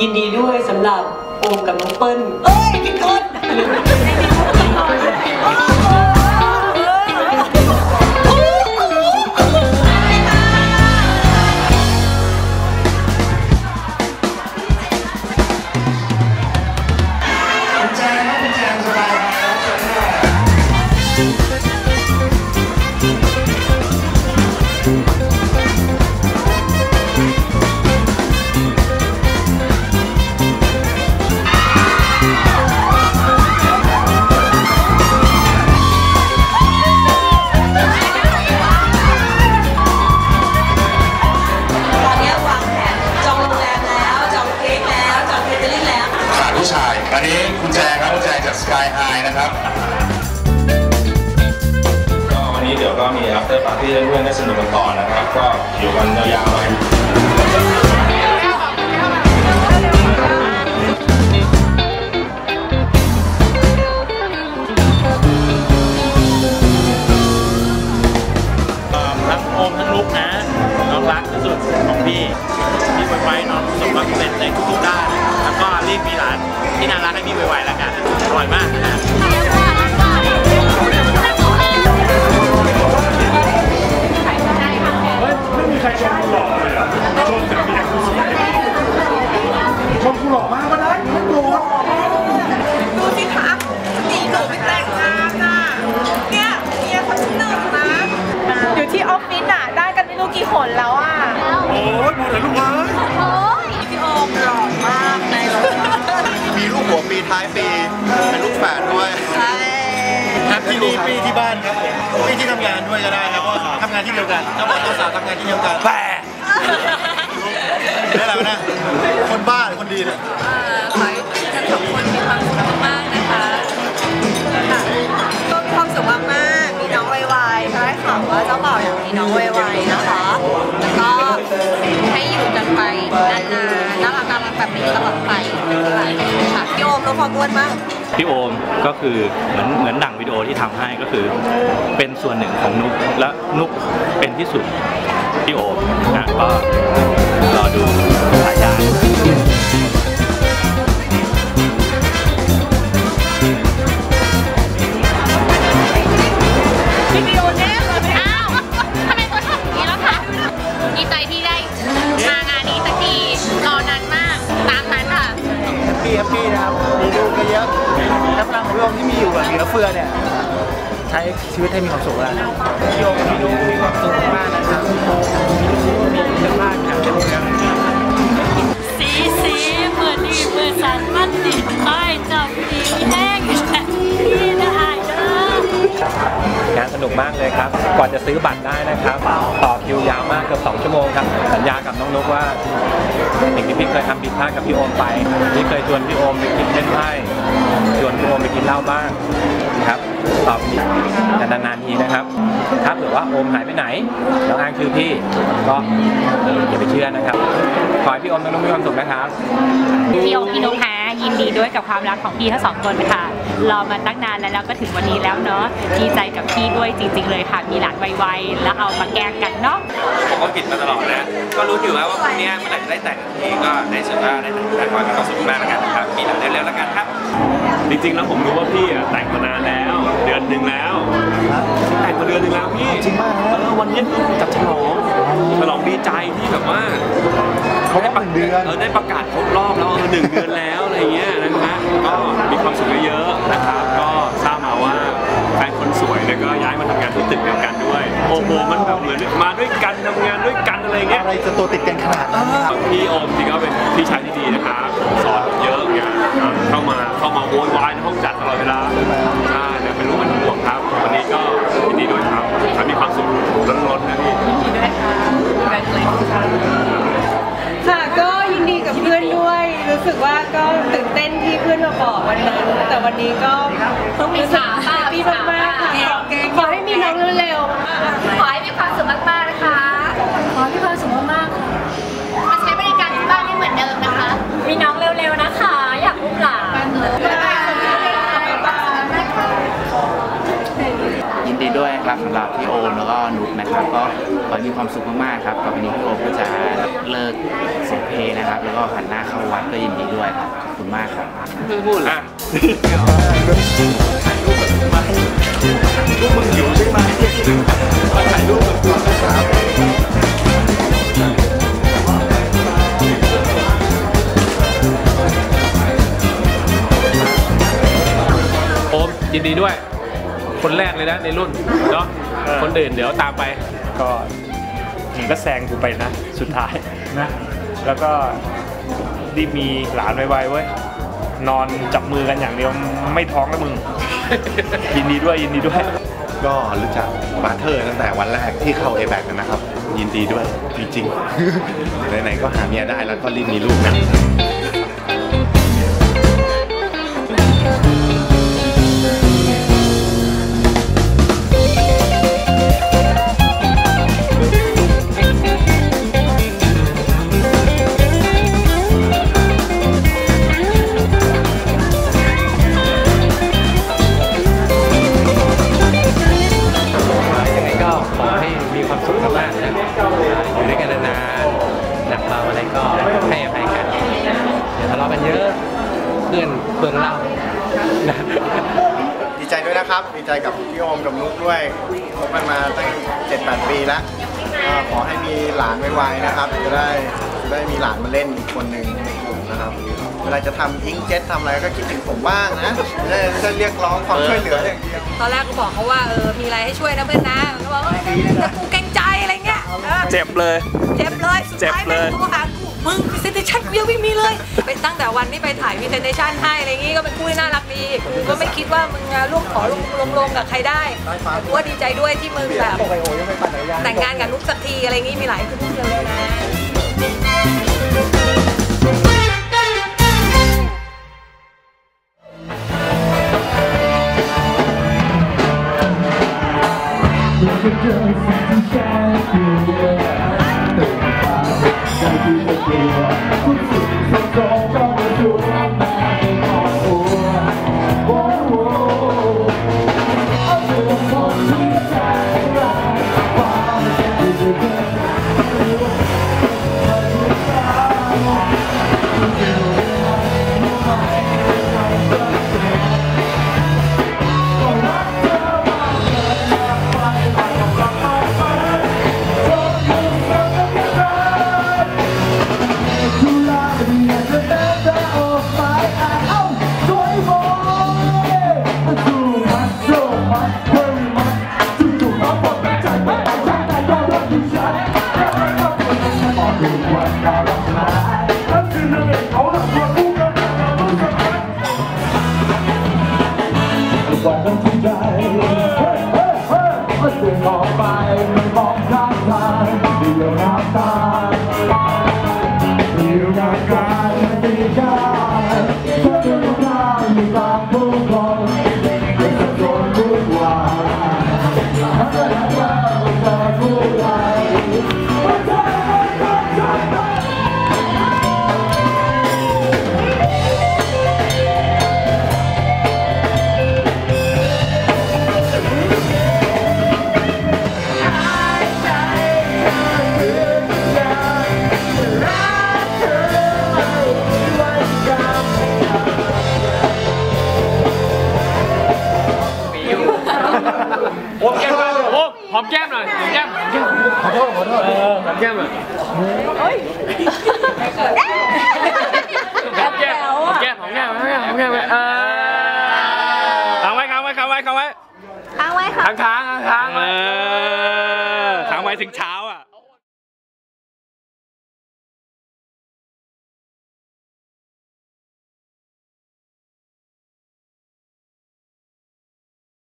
ยินดีด้วยสำหรับโอมกับน้องเปิ้ลเอ้ยผิดคน เพื่อนๆได้สนุกกันต่อนะครับ ก็อยู่กันยาวๆ กันไม่รู้กี่คนแล้วอะโอ้ยพูดเลยลูกเอ้ยพี่โอมหล่อมากในรถมีลูกหัวปีท้ายปีเป็นลูกแฝดด้วยใช่แฮปปี้ดีปีที่บ้านครับผมปีที่ทำงานด้วยก็ได้ครับเพราะว่าทำงานที่เดียวกันเจ้าบ่าวเจ้าสาวทำงานที่เดียวกันแปะได้อะไรวะเนี่ยคนบ้าหรือคนดีเนี่ยขอให้ทั้งสองคนมีความสุขมากๆนะคะค่ะก็มีความสุขมากๆมีน้องไวๆเพราะได้ข่าวว่าเจ้าบ่าวอยากมีน้องไวๆนะคะ นไปนานๆน่ารักน่ารักแบบนี้ตลอดไปค่ะพี่โอมลดความอ้วนมากพี่โอมก็คือเหมือนเหมือนดั่งวิดีโอที่ทำให้ก็คือเป็นส่วนหนึ่งของนุกและนุกเป็นที่สุดพี่โอมนะก็รอดูสายยา และพลังของพี่โอมที่มีอยู่แบบเหลือเฟือเนี่ยใช้ชีวิตให้มีความสุขแล้วพี่โอมมีลูกมีความสุขมากนะครับมีลูกมีเสื้อผ้าแถมเป็นโรงแรมสีสีเหมือนดีเหมือนสันมันดีไอ้จับดีแห้ง งานสนุกมากเลยครับกว่าจะซื้อบัตรได้นะครับ ต่อคิวยาวมากเกือบ2ชั่วโมงครับ สัญญากับน้องนุกว่าสิ่งที่พี่เคยทำผิดพลาดกับพี่โอมไปพี่เคยชวนพี่โอมไปกินเล่นไพ่ชวนพี่โอมไปกินเหล้าบ้างนะครับต่อไปนี้แต่นานๆทีนะครับ ถ้าเผื่อว่าโอมหายไปไหนแล้วอ้างชื่อพี่ก็อย่าไปเชื่อนะครับ ขอให้พี่โอมน้องนุกมีความสุขนะครับ พี่โอมพี่นุ๊กฮะ ยินดีด้วยกับความรักของพี่ทั้งสองคนค่ะรอมาตั้งนานแล้วแล้วก็ถึงวันนี้แล้วเนาะดีใจกับพี่ด้วยจริง ๆ เลยค่ะ มีหลานไวๆแล้วเอามาแกล้งกันเนาะผมก็ผิดมาตลอดนะ ก็รู้อยู่แล้วว่าพรุ่งนี้เมื่อไหร่จะได้แต่งทีก็ในสุดว่าได้แต่งแต่ความมีความสุขมากแล้วกันนะครับมีหลานเร็วๆแล้วกันครับ จริงๆแล้วผมรู้ว่าพี่อะแต่งมานานแล้ว เดือนหนึ่งแล้วแต่งมาเดือนหนึ่งแล้วพี่จริงมากนะ เออวันนี้คือจัดฉลองฉลองดีใจที่แบบว่า เขาได้ปังเดือน เออได้ประกาศครบรอบแล้วเออหนึ่งเดือนแล้วอะไรเงี้ยนะฮะก็มีความสุขเยอะๆนะครับ ก็ทราบมาว่าแฟนคนสวยเนี่ยก็ย้ายมาทำงานที่ตึกเดียวกันด้วย โอ้โหมันแบบเหมือนมาด้วยกันทำงานด้วยกันอะไรเงี้ยอะไรจะตัวติดกันขนาดนั้นครับพี่โอมจริงก็เป็นพี่ชายที่ดีนะครับสอนผมเยอะไงเข้ามาเข้ามาโวยวายใน อนที่เพื่อนมาบอกวันนั้นแต่วันนี้ก็ต้องมีสา ครับสำหรับพี่โอมแล้วก็นุกนะครับก็ขอให้มีความสุขมากๆครับต่อไปนี้พี่โอมก็จะเลิกเสียงเพลงนะครับ แล้วก็หันหน้าเข้าวัดก็ยินดีด้วยครับขอบคุณมากครับไม่พูดเลยโอมยินดีด้วย คนแรกเลยนะในรุ่นเนาะคนอื่นเดี๋ยวตามไปก็มึงก็แซงกูไปนะ สุดท้ายนะ แล้วก็รีบมีหลานไวๆเว้ยนอนจับมือกันอย่างเดียวไม่ท้องแล้วมึง ยินดีด้วยยินดีด้วย ก็รู้จักบาร์เทอร์ตั้งแต่วันแรกที่เข้า a อแบนะครับ ยินดีด้วยจริงๆไหนๆก็หาเมียได้แล้วก็รีบมีลูกนะ คบกันมาตั้งเจ็ดแปดปีแล้วก็ขอให้มีหลานไวๆนะครับ จะได้จะได้มีหลานมาเล่นอีกคนหนึ่งในกลุ่มนะครับ เวลาจะทำอิงเจ็ตทำอะไรก็คิดถึงผมบ้างนะไม่ได้ไม่ได้เรียกร้องความช่วยเหลืออย่างเดียว ตอนแรกก็บอกเขาว่าเออมีอะไรให้ช่วยนะเพื่อนนะมันก็บอกเอ้ยแต่กูเกรงใจอะไรเงี้ยเออเจ็บเลย เจ็บเลยสุดท้ายเจ็บเลยแม่งโทรหากู มึงพรีเซนเทชันกูยังไม่มีเลย ไปตั้งแต่วันที่ไปถ่ายพรีเซนเทชันให้อะไรงี้ก็เป็นคู่ที่น่ารักดีกูก็ไม่คิดว่ามึงร่วมขอลงลงลงกับใครได้กูว่าดีใจด้วยที่มึงแบบแต่งงานกับนุกสักทีอะไรงี้มีหลายคู่เลยนะ น่อยหอมแก้มหอมแก้มหองแก้มหองแก้มหองแก้มเออค้างไว้ค้างไว้ค้างไว้ค้างไว้ค้างไว้ข้างค้างค้างค้างเออค้างไว้ถึงเช้า